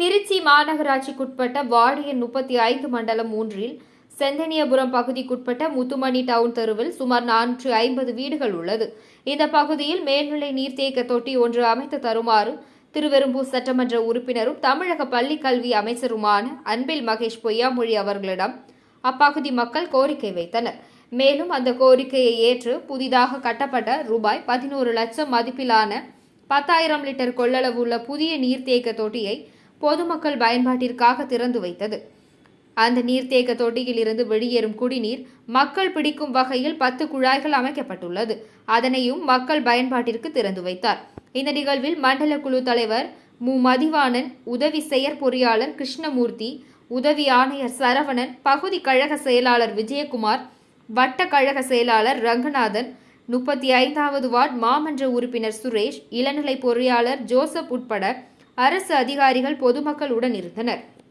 திருச்சி மாநகராட்சிக்குட்பட்ட வார்டு எண் முப்பத்தி ஐந்து மண்டலம் மூன்றில் செந்தனியபுரம் பகுதிக்குட்பட்ட முத்துமணி டவுன் தெருவில் சுமார் நானூற்று ஐம்பது வீடுகள் உள்ளது. இந்த பகுதியில் மேல்நிலை நீர்த்தேக்க தொட்டி ஒன்று அமைத்து தருமாறு திருவெரும்பூர் சட்டமன்ற உறுப்பினரும் தமிழக பள்ளிக் கல்வி அமைச்சருமான அன்பில் மகேஷ் பொய்யாமொழி அவர்களிடம் அப்பகுதி மக்கள் கோரிக்கை வைத்தனர். மேலும் அந்த கோரிக்கையை ஏற்று புதிதாக கட்டப்பட்ட ரூபாய் பதினோரு லட்சம் மதிப்பிலான பத்தாயிரம் லிட்டர் கொள்ளளவு உள்ள புதிய நீர்த்தேக்க தொட்டியை பொதுமக்கள் பயன்பாட்டிற்காக திறந்து வைத்தது. அந்த நீர்த்தேக்க தொட்டியில் இருந்து வெளியேறும் குடிநீர் மக்கள் பிடிக்கும் வகையில் பத்து குழாய்கள் அமைக்கப்பட்டுள்ளது. அதனையும் மக்கள் பயன்பாட்டிற்கு திறந்து வைத்தார். இந்த நிகழ்வில் மண்டல குழு தலைவர் மு. மதிவாணன் உதவி செயற்பொறியாளர் கிருஷ்ணமூர்த்தி உதவி ஆணையர் சரவணன் பகுதி கழக செயலாளர் விஜயகுமார் வட்ட கழக செயலாளர் ரங்கநாதன் முப்பத்தி ஐந்தாவது வார்டு மாமன்ற உறுப்பினர் சுரேஷ் இளநிலை பொறியாளர் ஜோசப் உட்பட அரசு அதிகாரிகள் பொதுமக்கள் உடன் இருந்தனர்.